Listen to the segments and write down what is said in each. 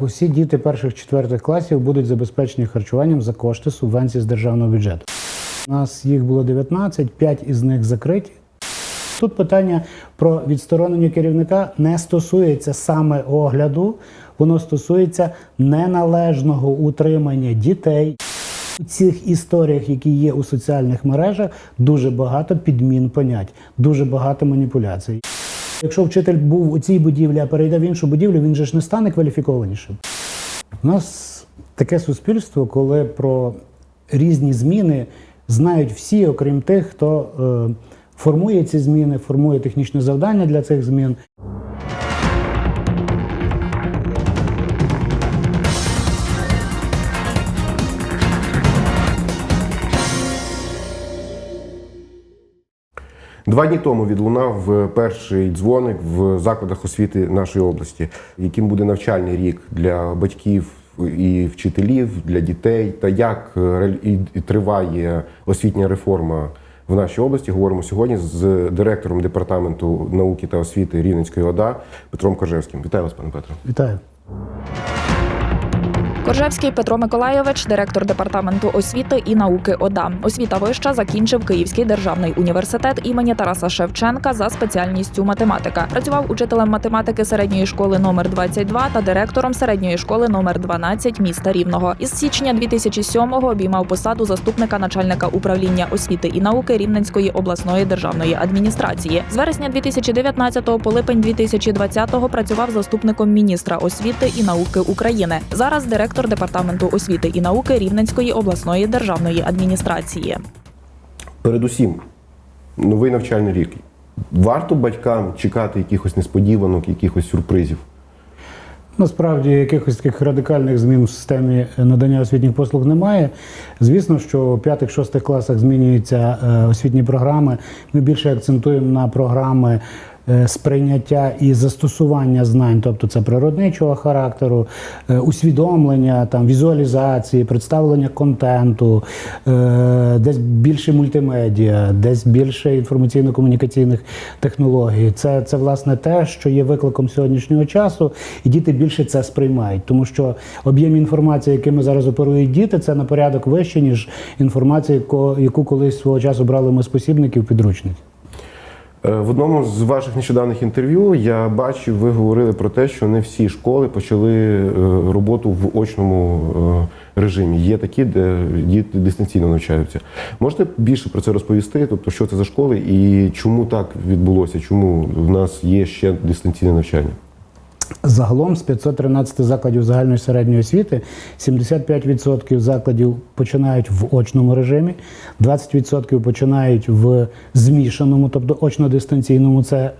Усі діти перших четвертих класів будуть забезпечені харчуванням за кошти субвенцій з державного бюджету. У нас їх було 19, 5 із них закриті. Тут питання про відсторонення керівника не стосується саме огляду, воно стосується неналежного утримання дітей. У цих історіях, які є у соціальних мережах, дуже багато підмін понять, дуже багато маніпуляцій. Якщо вчитель був у цій будівлі, а перейде в іншу будівлю, він же ж не стане кваліфікованішим. У нас таке суспільство, коли про різні зміни знають всі, окрім тих, хто е, формує ці зміни, формує технічне завдання для цих змін. Два дні тому відлунав е, перший дзвоник в закладах освіти нашої області, яким буде навчальний рік для батьків і вчителів, для дітей, та як е, триває освітня реформа в нашій області. Говоримо сьогодні з директором департаменту науки та освіти Рівненської ОДА Петром Кожевським. Вітаю вас, пане Петро. Вітаю. Коржевський Петро Миколайович, директор департаменту освіти і науки ОДА. Освіта вища закінчив Київський державний університет імені Тараса Шевченка за спеціальністю математика. Працював учителем математики середньої школи номер 22 та директором середньої школи номер 12 міста Рівного. Із січня 2007-го обіймав посаду заступника начальника управління освіти і науки Рівненської обласної державної адміністрації. З вересня 2019 по липень 2020 працював заступником міністра освіти і науки України. Зараз директор департаменту освіти і науки Рівненської обласної державної адміністрації. Передусім, новий навчальний рік. Варто батькам чекати якихось несподіванок, якихось сюрпризів. Насправді якихось таких радикальних змін в системі надання освітніх послуг немає. Звісно, що у 5-6 класах змінюються е, освітні програми. Ми більше акцентуємо на програми. Е, Сприйняття і застосування знань, тобто це природничого характеру, е, усвідомлення, там візуалізації, представлення контенту, е, десь більше мультимедіа, десь більше інформаційно-комунікаційних технологій. Це, це власне те, що є викликом сьогоднішнього часу, і діти більше це сприймають, тому що об'єм інформації, якими зараз оперують діти, це на порядок вище, ніж інформація, яку колись свого часу брали ми з посібників підручників. Е, В одному з ваших нещодавних інтерв'ю я бачив, ви говорили про те, що не всі школи почали е, роботу в очному е, режимі. Є такі, де діти дистанційно навчаються. Можете більше про це розповісти? Тобто, що це за школи і чому так відбулося? Чому в нас є ще дистанційне навчання? Загалом з 513 закладів загальної середньої освіти 75% закладів починають в очному режимі, 20% починають в змішаному, тобто очно-дистанційному. Це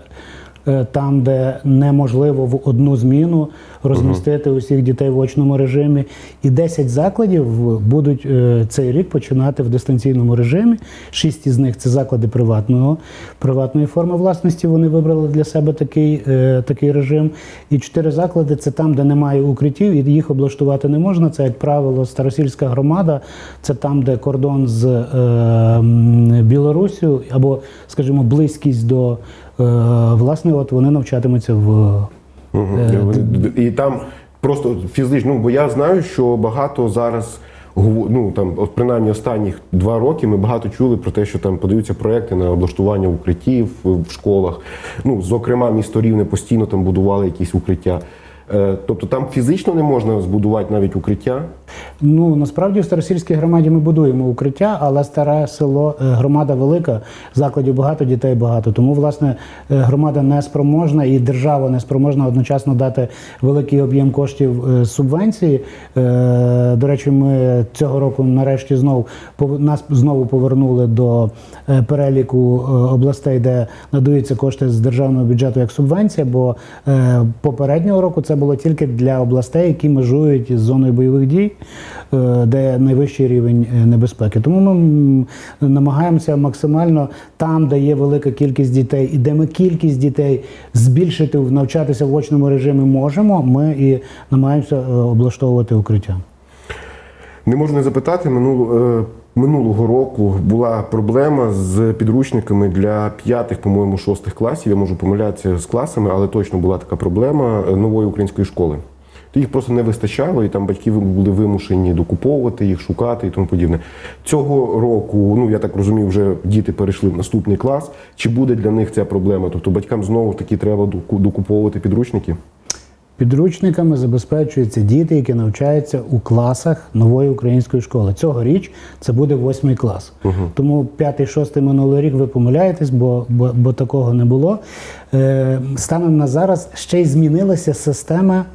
там, де неможливо в одну зміну розмістити усіх дітей в очному режимі. І 10 закладів будуть е, цей рік починати в дистанційному режимі. Шість із них це заклади приватного, приватної форми власності. Вони вибрали для себе такий, е, такий режим. І чотири заклади це там, де немає укриттів, і їх облаштувати не можна. Це, як правило, Старосільська громада, це там, де кордон з е, м, або, скажімо, близькість до е, власне, от вони навчатимуться в. Е, І там просто фізично, ну бо я знаю, що багато зараз. Ну там, от принаймні останніх два роки ми багато чули про те, що там подаються проекти на облаштування укриттів в школах. Ну, зокрема, місто Рівне постійно там будували якісь укриття. Е, Тобто там фізично не можна збудувати навіть укриття. Ну насправді в Старосільській громаді ми будуємо укриття, але старе село е, громада велика, закладів багато, дітей багато. Тому власне е, громада не спроможна і держава не спроможна одночасно дати великий об'єм коштів субвенції. До речі, ми цього року нарешті знову нас знову повернули до переліку областей, де надаються кошти з державного бюджету як субвенція. Бо попереднього року це було тільки для областей, які межують із зоною бойових дій, е, де найвищий рівень е, небезпеки. Тому ми намагаємося максимально там, де є велика кількість дітей, і де ми кількість дітей збільшити навчатися в очному режимі можемо. Ми і намагаємося е, облаштовувати укриття. Не можу не запитати, минуло, минулого року була проблема з підручниками для п'ятих, по-моєму, шостих класів. Я можу помилятися з класами, але точно була така проблема е, нової української школи. То їх просто не вистачало, і там батьки були вимушені докуповувати їх, шукати і тому подібне. Цього року, ну я так розумію, вже діти перейшли в наступний клас. Чи буде для них ця проблема? Тобто батькам знову таки треба докуповувати підручники? Підручниками забезпечуються діти, які навчаються у класах нової української школи. Цьогоріч це буде восьмий клас. Тому п'ятий, шостий минулий рік ви помиляєтесь, бо, бо, бо такого не було. Е, станом на зараз ще й змінилася система.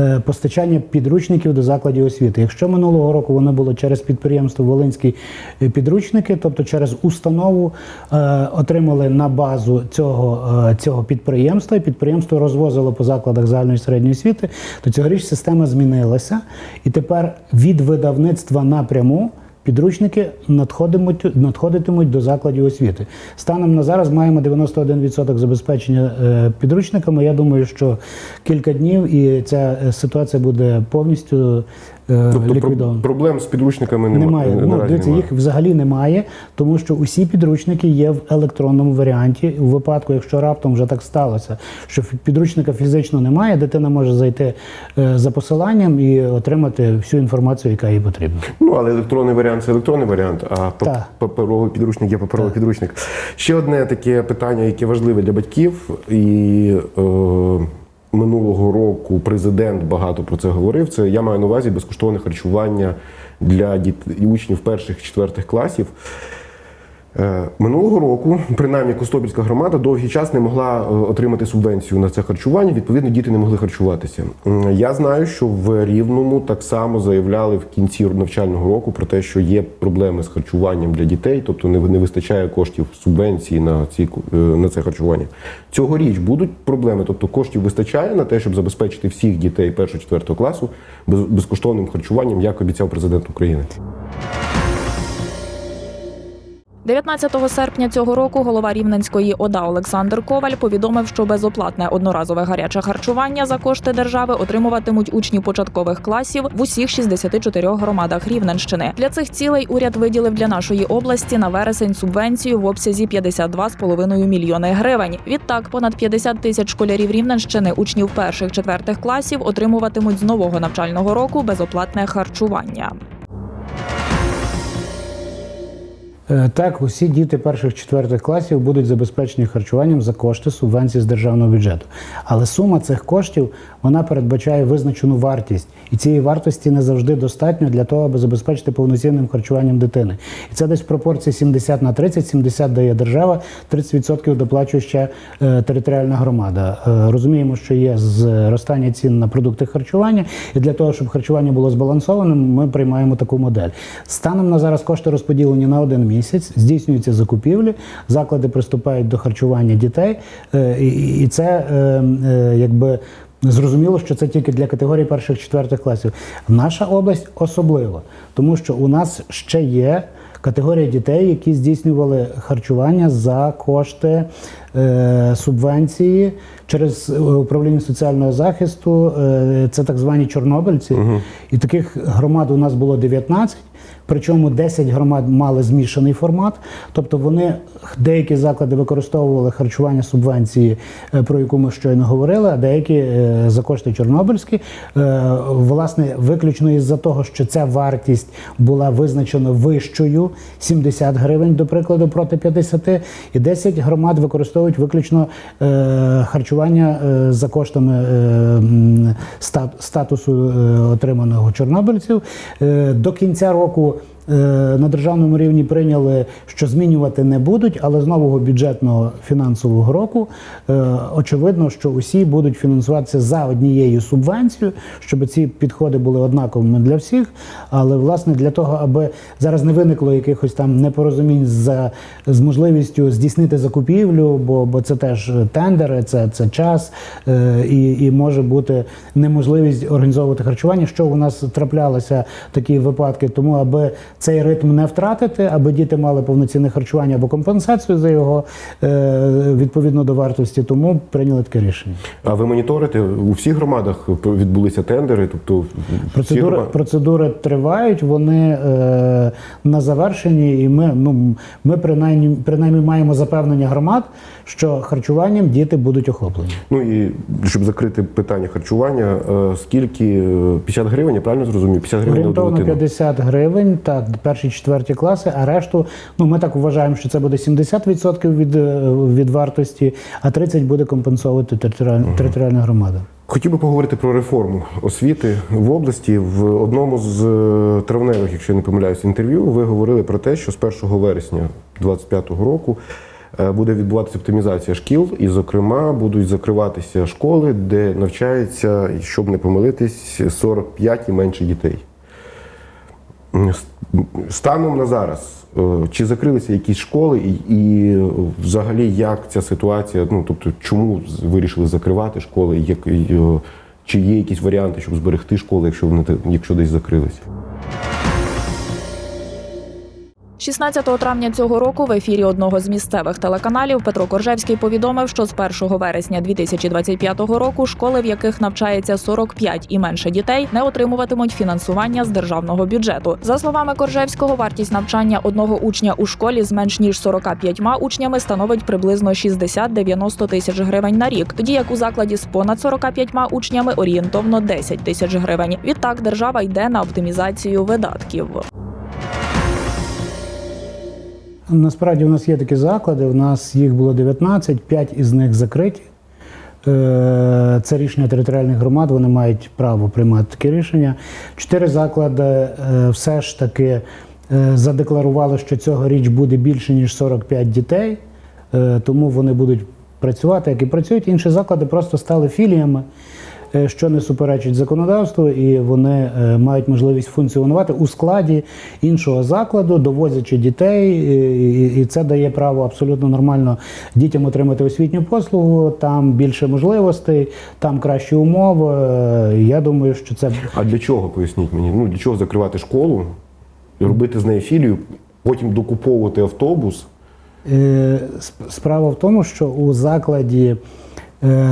Е, Постачання підручників до закладів освіти. Якщо минулого року воно було через підприємство Волинські е, підручники, тобто через установу е, отримали на базу цього, цього підприємства, і підприємство розвозило по закладах загальної середньої освіти, то цьогоріч система змінилася, і тепер від видавництва напряму. Підручники надходитимуть, надходитимуть до закладів освіти. Станом на зараз маємо 91% забезпечення е, підручниками. Я думаю, що кілька днів і ця е, ситуація буде повністю Тобто про- ліквідована. проблем з підручниками нема- Немає. Ну, дивіться, немає. їх взагалі немає, тому що усі підручники є в електронному варіанті. У випадку, якщо раптом вже так сталося, що підручника фізично немає, дитина може зайти е, за посиланням і отримати всю інформацію, яка їй потрібна. Ну, але електронний варіант це електронний варіант, а пап- паперовий підручник є паперовий підручник. Ще одне таке питання, яке важливе для батьків, і е, минулого року президент багато про це говорив. Це я маю на увазі безкоштовне харчування для дітей учнів перших четвертих класів. Е, Минулого року, принаймні, Костопільська громада довгий час не могла е, отримати субвенцію на це харчування. Відповідно, діти не могли харчуватися. Я знаю, що в Рівному так само заявляли в кінці навчального року про те, що є проблеми з харчуванням для дітей, тобто не, вистачає коштів субвенції на ці е, на це харчування. Цьогоріч будуть проблеми, тобто коштів вистачає на те, щоб забезпечити всіх дітей першого четвертого класу без- безкоштовним харчуванням, як обіцяв президент України. 19 серпня цього року голова Рівненської ОДА Олександр Коваль повідомив, що безоплатне одноразове гаряче харчування за кошти держави отримуватимуть учні початкових класів в усіх 64 громадах Рівненщини. Для цих цілей уряд виділив для нашої області на вересень субвенцію в обсязі 52,5 мільйони гривень. Відтак, понад 50 тисяч школярів Рівненщини, учнів перших четвертих класів, отримуватимуть з нового навчального року безоплатне харчування. Так, усі діти перших четвертих класів будуть забезпечені харчуванням за кошти субвенцій з державного бюджету. Але сума цих коштів вона передбачає визначену вартість, і цієї вартості не завжди достатньо для того, аби забезпечити повноцінним харчуванням дитини. І це десь пропорції 70 на 30, 70 дає держава, 30% доплачує ще е, територіальна громада. Е, розуміємо, що є зростання цін на продукти харчування, і для того, щоб харчування було збалансованим, ми приймаємо таку модель. Станом на зараз кошти розподілені на один місяць, здійснюються закупівлі, заклади приступають до харчування дітей, е, і, це е, е, якби. Зрозуміло, що це тільки для категорії перших четвертих класів. Наша область особлива, тому що у нас ще є категорія дітей, які здійснювали харчування за кошти субвенції через е, управління соціального захисту. Е, це так звані чорнобильці. І таких громад у нас було 19. Причому 10 громад мали змішаний формат, тобто вони деякі заклади використовували харчування субвенції, е, про яку ми щойно говорили, а деякі е, за кошти Чорнобильські. Е, Власне, виключно із-за того, що ця вартість була визначена вищою 70 гривень, до прикладу, проти 50, і 10 громад використовують виключно е, харчування е, за коштами е, статусу отриманого чорнобильців. До кінця року на державному рівні прийняли, що змінювати не будуть, але з нового бюджетного фінансового року е, очевидно, що усі будуть фінансуватися за однією субвенцією, щоб ці підходи були однаковими для всіх. Але власне для того, аби зараз не виникло якихось там непорозумінь за з можливістю здійснити закупівлю, бо, бо це теж тендери, це, це час е, і, і може бути неможливість організовувати харчування, що у нас траплялося такі випадки. Тому аби цей ритм не втратити, аби діти мали повноцінне харчування або компенсацію за його е, відповідно до вартості. Тому прийняли таке рішення. А ви моніторите у всіх громадах відбулися тендери? Тобто Процедури, громади? процедури тривають, вони е, на завершенні, і ми, ну, ми принаймні, принаймні маємо запевнення громад, що харчуванням діти будуть охоплені. Ну і щоб закрити питання харчування, е, скільки е, 50 гривень, я правильно зрозумів? 50 гривень на Орієнтовно дитину. 50 гривень, так, перші четверті класи, а решту, ну ми так вважаємо, що це буде 70% від, е, від вартості, а 30% буде компенсовувати територіальна, територіальна громада. Хотів би поговорити про реформу освіти в області. В одному з е, травневих, якщо я не помиляюсь, інтерв'ю, ви говорили про те, що з 1 вересня 2025 року е, буде відбуватися оптимізація шкіл, і, зокрема, будуть закриватися школи, де навчається, щоб не помилитись, 45 і менше дітей. Станом на зараз, е, чи закрилися якісь школи, і, і е, взагалі як ця ситуація? Ну тобто, чому вирішили закривати школи? Як, е, чи є якісь варіанти, щоб зберегти школи, якщо вони якщо десь закрилися? 16 травня цього року в ефірі одного з місцевих телеканалів Петро Коржевський повідомив, що з 1 вересня 2025 року школи, в яких навчається 45 і менше дітей, не отримуватимуть фінансування з державного бюджету. За словами Коржевського, вартість навчання одного учня у школі з менш ніж 45 учнями становить приблизно 60-90 тисяч гривень на рік, тоді як у закладі з понад 45 учнями орієнтовно 10 тисяч гривень. Відтак держава йде на оптимізацію видатків. Насправді у нас є такі заклади, у нас їх було 19, 5 із них закриті. Е, Це рішення територіальних громад, вони мають право приймати такі рішення. Чотири заклади е, все ж таки е, задекларували, що цього річ буде більше, ніж 45 дітей, тому вони будуть працювати, як і працюють. Інші заклади просто стали філіями, що не суперечить законодавству, і вони е, мають можливість функціонувати у складі іншого закладу, довозячи дітей, і- і- це дає право абсолютно нормально дітям отримати освітню послугу. Там більше можливостей, там кращі умови. Е, Я думаю, що це А для чого поясніть мені? Ну для чого закривати школу, і робити з неї філію, потім докуповувати автобус? Е, Справа в тому, що у закладі, е,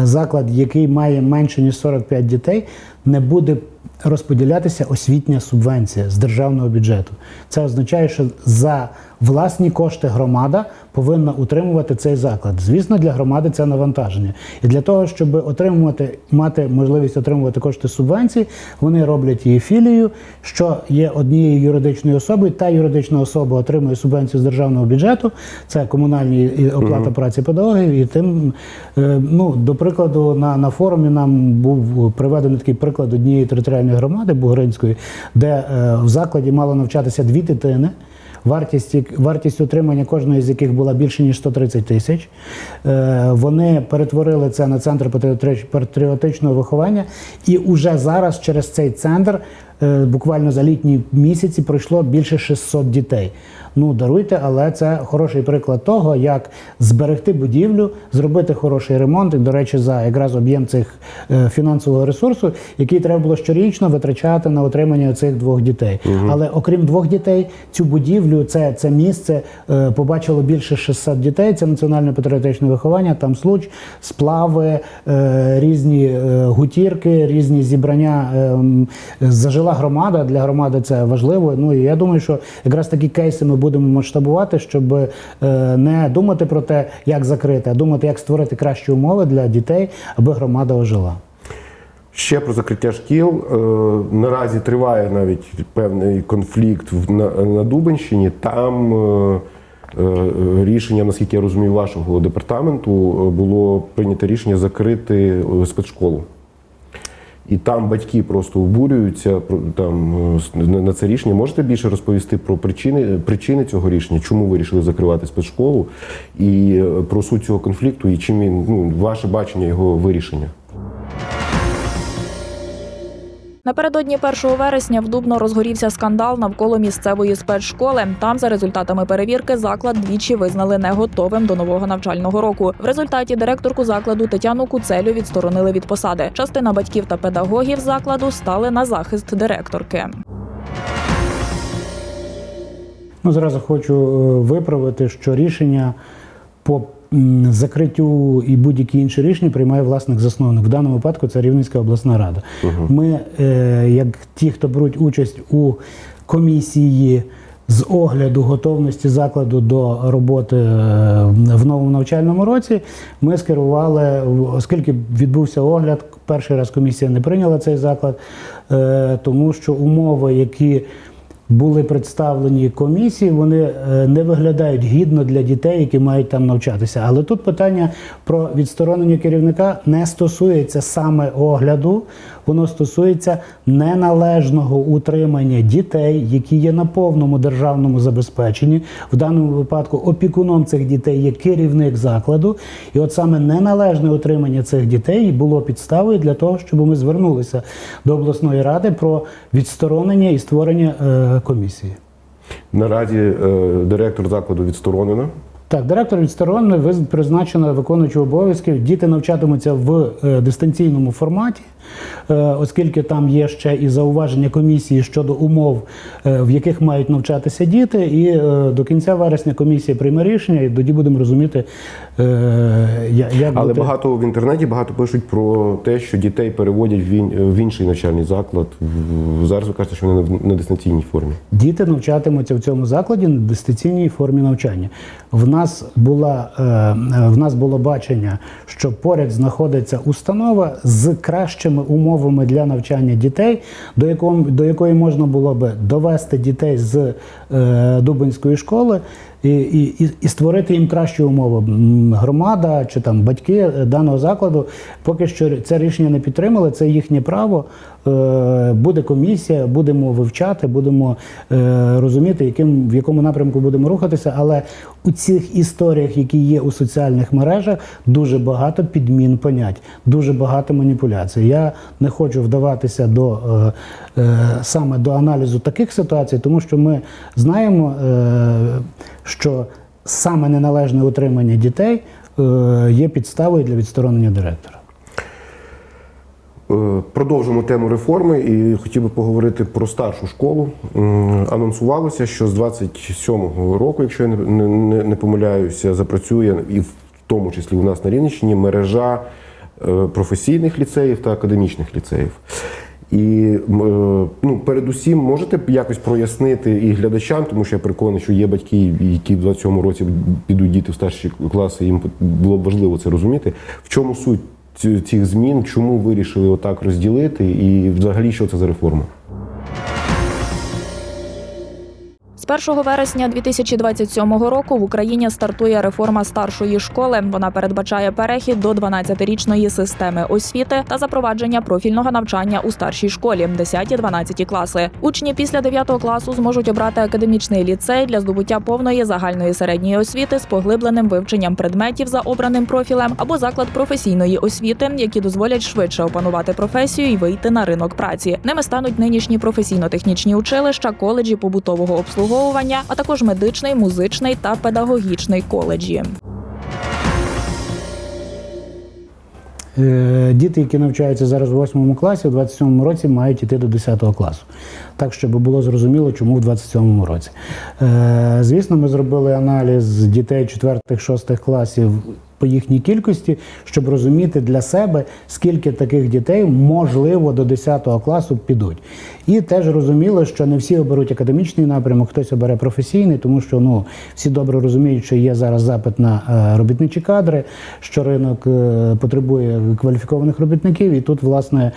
заклад, який має менше ніж 45 дітей, не буде розподілятися освітня субвенція з державного бюджету. Це означає, що за власні кошти громада повинна утримувати цей заклад. Звісно, для громади це навантаження. І для того, щоб отримувати, мати можливість отримувати кошти субвенції, вони роблять її філію, що є однією юридичною особою. Та юридична особа отримує субвенцію з державного бюджету, це комунальні і оплата праці педагогів. І тим, е, ну, до прикладу, на, на форумі нам був приведений такий приклад однієї територіальної громади Бугринської, де е, в закладі мало навчатися дві дитини. Вартість, вартість утримання кожної з яких була більше ніж 130 тисяч. Е, Вони перетворили це на центр патріотичного виховання, і уже зараз через цей центр, буквально за літні місяці, пройшло більше 600 дітей. Ну даруйте, але це хороший приклад того, як зберегти будівлю, зробити хороший ремонт. І, до речі, за якраз об'єм цих е, фінансового ресурсу, який треба було щорічно витрачати на отримання цих двох дітей. Але окрім двох дітей, цю будівлю, це, це місце е, побачило більше 600 дітей. Це національне патріотичне виховання. Там случ, сплави, е, різні е, гутірки, різні зібрання. е, м, Зажила громада. Для громади це важливо. Ну і я думаю, що якраз такі кейси ми будемо масштабувати, щоб е, не думати про те, як закрити, а думати, як створити кращі умови для дітей, аби громада ожила. Ще про закриття шкіл. Е, Наразі триває навіть певний конфлікт на, Дубенщині. Там е, рішення, наскільки я розумію, вашого департаменту було прийнято рішення закрити спецшколу. І там батьки просто обурюються там, е, на це рішення. Можете більше розповісти про причини, причини цього рішення, чому ви вирішили закривати спецшколу, і е, про суть цього конфлікту, і чим він ну, ваше бачення його вирішення? Напередодні 1 вересня в Дубно розгорівся скандал навколо місцевої спецшколи. Там, за результатами перевірки, заклад двічі визнали не готовим до нового навчального року. В результаті директорку закладу Тетяну Куцелю відсторонили від посади. Частина батьків та педагогів закладу стали на захист директорки. Ну, зразу хочу е, виправити, що рішення по закриттю і будь-які інші рішення приймає власник засновник. В даному випадку це Рівненська обласна рада. Ми, е, як ті, хто беруть участь у комісії. З огляду готовності закладу до роботи е, в новому навчальному році ми скерували, оскільки відбувся огляд, перший раз комісія не прийняла цей заклад, е, тому що умови, які були представлені комісії, вони е, не виглядають гідно для дітей, які мають там навчатися. Але тут питання про відсторонення керівника не стосується саме огляду, воно стосується неналежного утримання дітей, які є на повному державному забезпеченні. В даному випадку опікуном цих дітей є керівник закладу. І от саме неналежне утримання цих дітей було підставою для того, щоб ми звернулися до обласної ради про відсторонення і створення е, комісії. Наразі е, директор закладу відсторонено. Так, директор відсторонений, призначено виконуючи виконуючого обов'язків. Діти навчатимуться в е, дистанційному форматі, оскільки там є ще і зауваження комісії щодо умов, е, в яких мають навчатися діти. І е, до кінця вересня комісія прийме рішення, і тоді будемо розуміти, е, як Але бути. багато в інтернеті багато пишуть про те, що дітей переводять в інший навчальний заклад. Зараз ви кажете, що вони на- дистанційній формі. Діти навчатимуться в цьому закладі на дистанційній формі навчання. В нас була е, е, в нас було бачення, що поряд знаходиться установа з кращими умовами для навчання дітей, до якого до якої можна було би довести дітей з е, Дубинської школи. І, і, і- і створити їм кращі умови. Громада чи там батьки е, даного закладу поки що це рішення не підтримали. Це їхнє право. Е, Буде комісія, будемо вивчати, будемо е, розуміти, яким в якому напрямку будемо рухатися. Але у цих історіях, які є у соціальних мережах, дуже багато підмін понять, дуже багато маніпуляцій. Я не хочу вдаватися до е, саме до аналізу таких ситуацій, тому що ми знаємо, що саме неналежне утримання дітей є підставою для відсторонення директора. Продовжимо тему реформи і хотів би поговорити про старшу школу. Анонсувалося, що з 27-го року, якщо я не, не, не помиляюся, запрацює і в тому числі у нас на Рівненщині мережа е, професійних ліцеїв та академічних ліцеїв. І е, ну, передусім можете якось прояснити і глядачам, тому що я переконаний, що є батьки, які в 27-му році підуть діти в старші класи, їм було б важливо це розуміти. В чому суть цих змін, чому вирішили отак розділити, і взагалі що це за реформа? З 1 вересня 2027 року в Україні стартує реформа старшої школи. Вона передбачає перехід до 12-річної системи освіти та запровадження профільного навчання у старшій школі 10-12 класи. Учні після 9 класу зможуть обрати академічний ліцей для здобуття повної загальної середньої освіти з поглибленим вивченням предметів за обраним профілем або заклад професійної освіти, які дозволять швидше опанувати професію і вийти на ринок праці. Ними стануть нинішні професійно-технічні училища, коледжі побутового обслуговування, а також медичний, музичний та педагогічний коледжі. Е, Діти, які навчаються зараз у 8 класі, в 27-му році мають йти до 10 класу. Так, щоб було зрозуміло, чому в 27-му році. Е, Звісно, ми зробили аналіз дітей 4-6 класів по їхній кількості, щоб розуміти для себе, скільки таких дітей можливо до 10 класу підуть. І теж розуміли, що не всі оберуть академічний напрямок, хтось обере професійний, тому що ну всі добре розуміють, що є зараз запит на е, робітничі кадри, що ринок е, потребує кваліфікованих робітників, і тут, власне.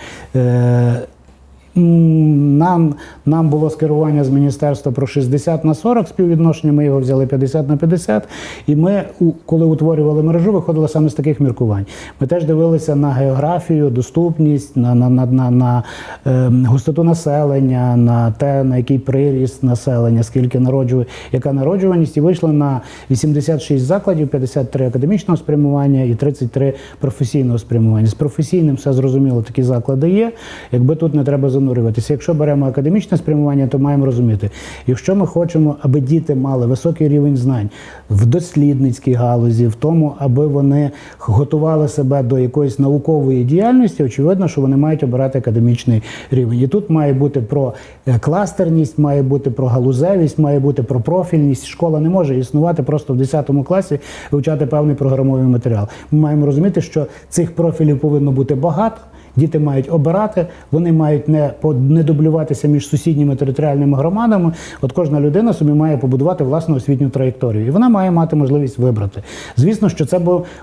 Нам, нам було скерування з міністерства про 60 на 40 співвідношення, ми його взяли 50 на 50. І ми, коли утворювали мережу, виходили саме з таких міркувань. Ми теж дивилися на географію, доступність, на, на, на, на, на е, густоту населення, на те, на який приріст населення, скільки народжує, яка народжуваність, і вийшли на 86 закладів, 53 академічного спрямування і 33 професійного спрямування. З професійним все зрозуміло, такі заклади є. Якби тут не треба занурюватися. Якщо беремо академічне спрямування, то маємо розуміти, якщо ми хочемо, аби діти мали високий рівень знань в дослідницькій галузі, в тому, аби вони готували себе до якоїсь наукової діяльності, очевидно, що вони мають обирати академічний рівень. І тут має бути про е, кластерність, має бути про галузевість, має бути про профільність. Школа не може існувати просто в 10 класі вивчати певний програмовий матеріал. Ми маємо розуміти, що цих профілів повинно бути багато. Діти мають обирати, вони мають не не дублюватися між сусідніми територіальними громадами. От кожна людина собі має побудувати власну освітню траєкторію, і вона має мати можливість вибрати. Звісно, що це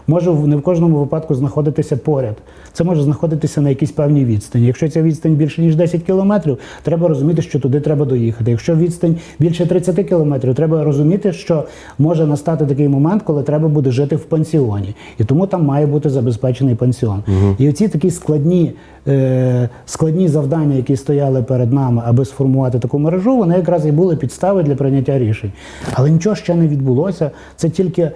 може не в кожному випадку знаходитися поряд. Це може знаходитися на якійсь певній відстані. Якщо ця відстань більше ніж 10 кілометрів, треба розуміти, що туди треба доїхати. Якщо відстань більше 30 кілометрів, треба розуміти, що може настати такий момент, коли треба буде жити в пансіоні, і тому там має бути забезпечений пансіон. І оці такі складні, е, складні завдання, які стояли перед нами, аби сформувати таку мережу, вони якраз і були підстави для прийняття рішень. Але нічого ще не відбулося. Це тільки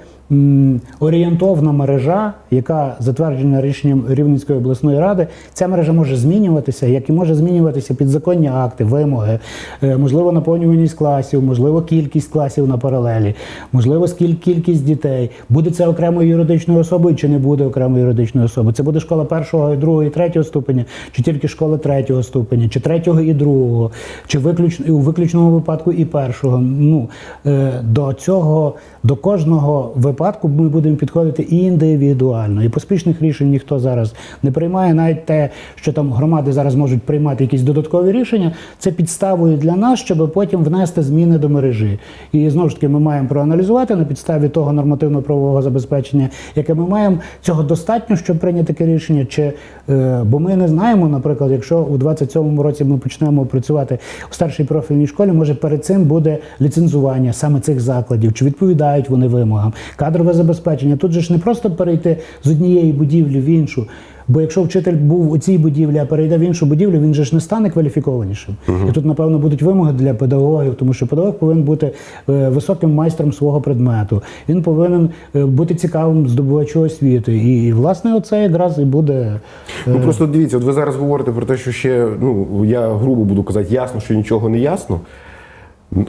орієнтовна мережа, яка затверджена рішенням Рівненської обласної ради. Ця мережа може змінюватися, як і може змінюватися підзаконні акти, вимоги, е, можливо, наповнюваність класів, можливо, кількість класів на паралелі, можливо, кількість дітей. Буде це окремою юридичною особою чи не буде окремою юридичною особою? Це буде школа першого, другого і третього ступеня, чи тільки школа третього ступеня, чи третього і другого, чи виключно у виключному випадку і першого. Ну е, до цього, до кожного випадку ми будемо підходити індивідуально. І поспішних рішень ніхто зараз не приймає. Навіть те, що там громади зараз можуть приймати якісь додаткові рішення, це підставою для нас, щоб потім внести зміни до мережі. І знову ж таки, ми маємо проаналізувати на підставі того нормативно-правового забезпечення, яке ми маємо. Цього достатньо, щоб прийняти таке рішення. Чи е, бо ми не знаємо, наприклад, якщо у 27-му році ми почнемо працювати у старшій профільній школі, може перед цим буде ліцензування саме цих закладів, чи відповідають вони вимогам, кадрове забезпечення. Тут же ж не просто перейти з однієї будівлі в іншу. Бо якщо вчитель був у цій будівлі, а перейде в іншу будівлю, він же ж не стане кваліфікованішим. І тут, напевно, будуть вимоги для педагогів, тому що педагог повинен бути е, високим майстром свого предмету. Він повинен е, бути цікавим здобувачу освіти. І, і власне, оце якраз і буде. е, Ну просто дивіться, от ви зараз говорите про те, що ще ну я грубо буду казати, ясно, що нічого не ясно.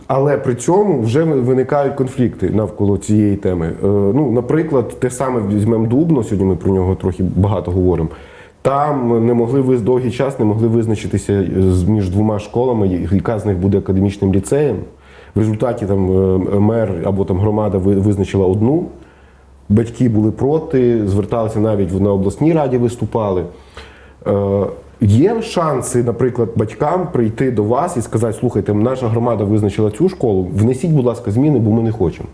Але при цьому вже виникають конфлікти навколо цієї теми. Е, Ну, наприклад, те саме візьмемо Дубно, сьогодні ми про нього трохи багато говоримо. Там не могли ви довгий час не могли визначитися між двома школами, яка з них буде академічним ліцеєм. В результаті там е, мер або там громада визначила одну. Батьки були проти, зверталися навіть на обласній раді, виступали. Є шанси, наприклад, батькам прийти до вас і сказати: слухайте, наша громада визначила цю школу, внесіть, будь ласка, зміни, бо ми не хочемо.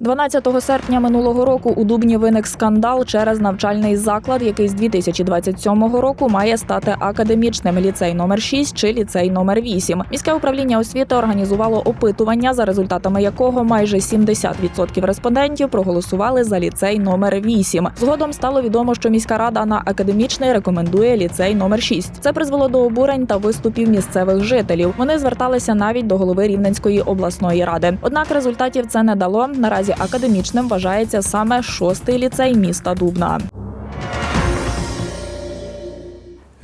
12 серпня минулого року у Дубні виник скандал через навчальний заклад, який з 2027 року має стати академічним ліцей номер 6 чи ліцей номер 8. Міське управління освіти організувало опитування, за результатами якого майже 70% респондентів проголосували за ліцей номер 8. Згодом стало відомо, що міська рада на академічний рекомендує ліцей номер 6. Це призвело до обурень та виступів місцевих жителів. Вони зверталися навіть до голови Рівненської обласної ради. Однак результатів це не дало. Наразі академічним вважається саме шостий ліцей міста Дубна.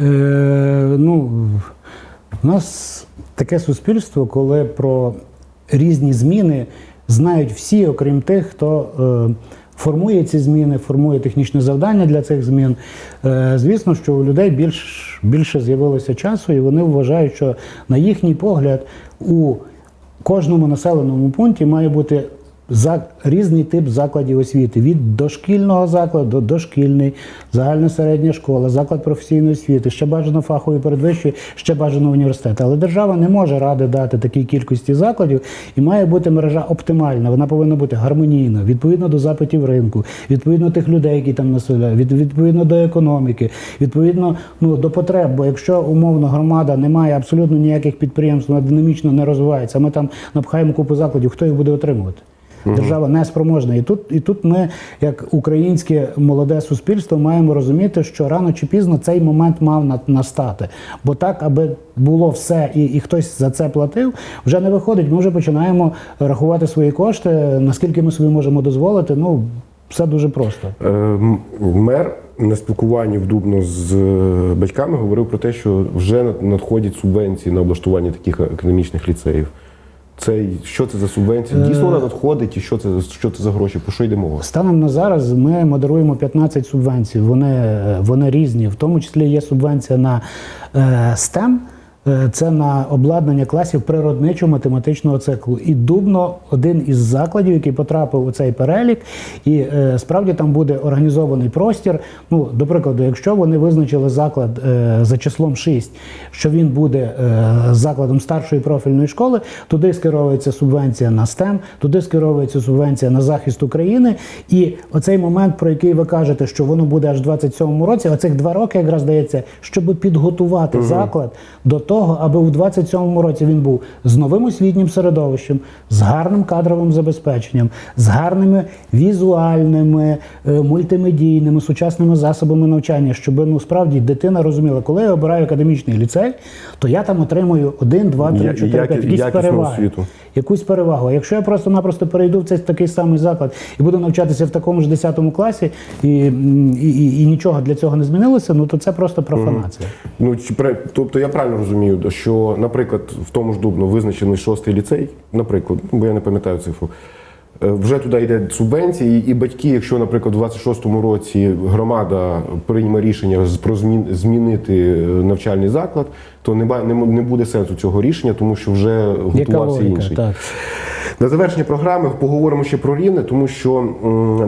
Е, ну, у нас таке суспільство, коли про різні зміни знають всі, окрім тих, хто е, формує ці зміни, формує технічне завдання для цих змін. Е, звісно, що у людей більш, більше з'явилося часу, і вони вважають, що на їхній погляд у кожному населеному пункті має бути за різний тип закладів освіти від дошкільного закладу до дошкільний, загальна середня школа, заклад професійної освіти, ще бажано фахової передвищої, ще бажано університет. Але держава не може ради дати такій кількості закладів, і має бути мережа оптимальна. Вона повинна бути гармонійна, відповідно до запитів ринку, відповідно тих людей, які там населяють, від- відповідно до економіки, відповідно ну, до потреб. Бо якщо умовно громада не має абсолютно ніяких підприємств, вона динамічно не розвивається, ми там напхаємо купу закладів, хто їх буде отримувати? Держава не спроможна. І тут, і тут ми, як українське молоде суспільство, маємо розуміти, що рано чи пізно цей момент мав на- настати. Бо так, аби було все і, і хтось за це платив, вже не виходить. Ми вже починаємо рахувати свої кошти, наскільки ми собі можемо дозволити. Ну, Все дуже просто. Е, Мер на спілкуванні в Дубно з е, батьками говорив про те, що вже над- надходять субвенції на облаштування таких академічних ліцеїв. Це що це за субвенція? Дійсно вона надходить, і що це що це за гроші? Про що йде мова? Станом на зараз ми модеруємо 15 субвенцій. Вони, вони різні. В тому числі є субвенція на е, STEM. Е, Це на обладнання класів природничо-математичного циклу. І Дубно один із закладів, який потрапив у цей перелік, і е, справді там буде організований простір. Ну, до прикладу, якщо вони визначили заклад е, за числом 6, що він буде закладом старшої профільної школи, туди скеровується субвенція на STEM, туди скеровується субвенція на захист України. І оцей момент, про який ви кажете, що воно буде аж в 27-му році, оцих два роки якраз дається, щоб підготувати заклад до того, аби у 27-му році він був з новим освітнім середовищем, з гарним кадровим забезпеченням, з гарними візуальними, е, мультимедійними, сучасними засобами навчання, щоб ну справді дитина розуміла, коли я обираю академічний ліцей, то я там отримую 1, 2, 3, Я- 4, 5, якісь переваги. Якусь перевагу. А якщо я просто-напросто перейду в цей такий самий заклад і буду навчатися в такому ж 10 класі, і, і, і, і нічого для цього не змінилося, ну то це просто профанація. Ну чи пре- тобто я правильно розумію, що, наприклад, в тому ж Дубно визначений шостий ліцей, наприклад, ну, бо я не пам'ятаю цифру. е, Вже туди йде субвенції, і батьки, якщо, наприклад, у 26-му році громада прийме рішення про змін, змінити е, навчальний заклад, то не, не, не буде сенсу цього рішення, тому що вже готувався інший. Так. На завершення програми поговоримо ще про рівне, тому що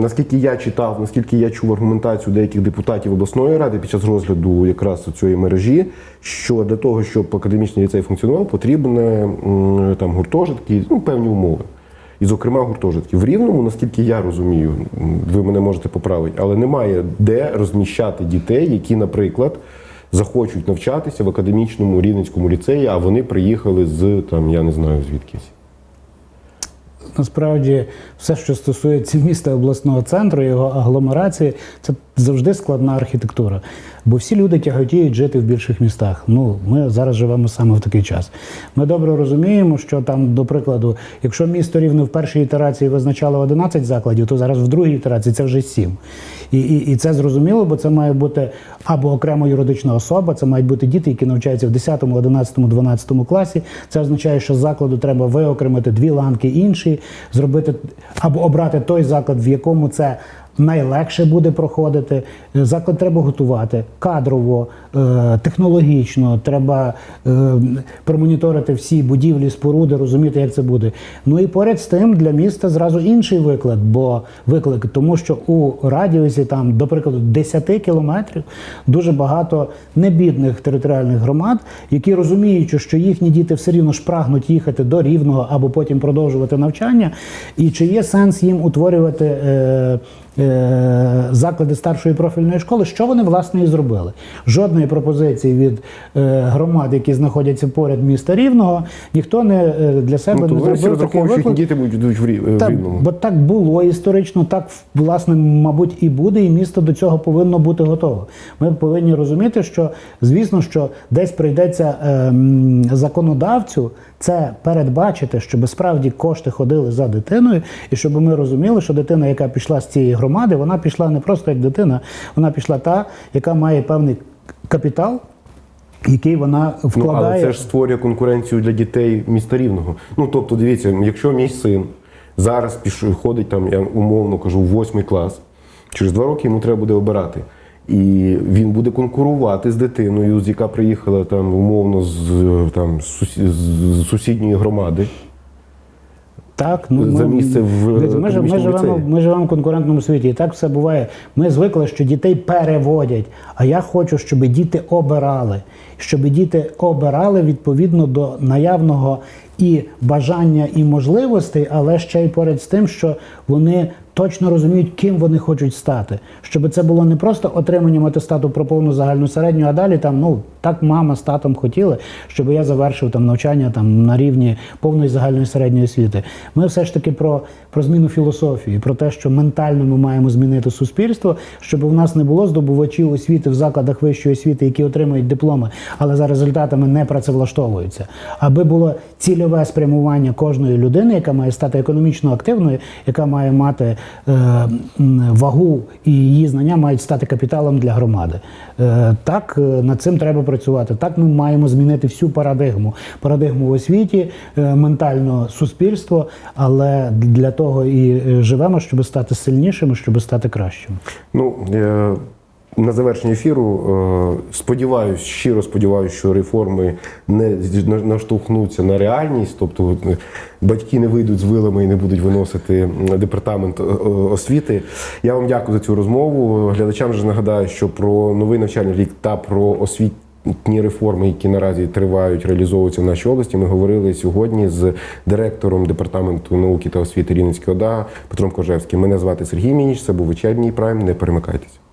наскільки я читав, наскільки я чув аргументацію деяких депутатів обласної ради під час розгляду якраз цієї мережі, що для того, щоб академічний ліцей функціонував, потрібне там гуртожитки, ну певні умови. І, зокрема, гуртожитки. В Рівному, наскільки я розумію, ви мене можете поправити, але немає де розміщати дітей, які, наприклад, захочуть навчатися в академічному рівненському ліцеї, а вони приїхали з там, я не знаю звідкись. Насправді, все, що стосується міста обласного центру, його агломерації, це завжди складна архітектура. Бо всі люди тяготіють жити в більших містах. Ну, ми зараз живемо саме в такий час. Ми добре розуміємо, що там, до прикладу, якщо місто рівне в першій ітерації визначало 11 закладів, то зараз в другій ітерації це вже 7. І, і, і це зрозуміло, бо це має бути або окрема юридична особа, це мають бути діти, які навчаються в 10, 11, 12 класі. Це означає, що закладу треба виокремити дві ланки інші, зробити або обрати той заклад, в якому це. Найлегше буде проходити. Е, Заклад треба готувати кадрово, е, технологічно. Треба е, промоніторити всі будівлі, споруди, розуміти, як це буде. Ну і поряд з тим для міста зразу інший виклик, бо виклик, тому що у радіусі там, до прикладу, 10 кілометрів дуже багато небідних територіальних громад, які розуміючи, що їхні діти все рівно ж прагнуть їхати до рівного або потім продовжувати навчання. І чи є сенс їм утворювати. Заклади старшої профільної школи, що вони власне і зробили? Жодної пропозиції від е, громад, які знаходяться поряд міста Рівного, ніхто не е, для себе Ну, то не зробив такий виклик. діти будуть в Рівному. бо так було історично, так власне, мабуть, і буде, і місто до цього повинно бути готове. Ми повинні розуміти, що звісно, що десь прийдеться ем, законодавцю це передбачити, щоб справді кошти ходили за дитиною, і щоб ми розуміли, що дитина, яка пішла з цієї громади, вона пішла не просто як дитина, вона пішла та, яка має певний капітал. Який вона Ну, вкладає але це ж створює конкуренцію для дітей міста Рівного. Ну тобто, дивіться, якщо мій син зараз пішов, ходить там, я умовно кажу, в восьмий клас, через два роки йому треба буде обирати. І він буде конкурувати з дитиною, з яка приїхала там умовно з там з сусідньої громади. Так, ну за ми- місце в, ми, ж- ми, живемо, ми живемо в конкурентному світі, і так все буває. Ми звикли, що дітей переводять. А я хочу, щоб діти обирали, щоб діти обирали відповідно до наявного і бажання, і можливостей, але ще й поряд з тим, що вони точно розуміють, ким вони хочуть стати. Щоб це було не просто отриманням атестату про повну загальну середню, а далі там, ну так мама з татом хотіли, щоб я завершив там навчання там на рівні повної загальної середньої освіти. Ми все ж таки про, про зміну філософії, про те, що ментально ми маємо змінити суспільство, щоб у нас не було здобувачів освіти в закладах вищої освіти, які отримують дипломи, але за результатами не працевлаштовуються. Аби було цільове спрямування кожної людини, яка має стати економічно активною, яка має мати вагу і її знання мають стати капіталом для громади. Е, Так, е, над цим треба працювати. Так, ми маємо змінити всю парадигму. Парадигму в освіті, е, ментально суспільство, але для того і е, живемо, щоб стати сильнішими, щоб стати кращими. Ну е, на завершення ефіру е, сподіваюсь, щиро сподіваюся, що реформи не наштовхнуться на реальність, тобто е, батьки не вийдуть з вилами і не будуть виносити департамент е, освіти. Я вам дякую за цю розмову. Глядачам же нагадаю, що про новий навчальний рік та про освітні реформи, які наразі тривають, реалізовуються в нашій області. Ми говорили сьогодні з директором департаменту науки та освіти Рівненської ОДА Петром Кожевським. Мене звати Сергій Мініч. Це був вечірній прайм. Не перемикайтеся.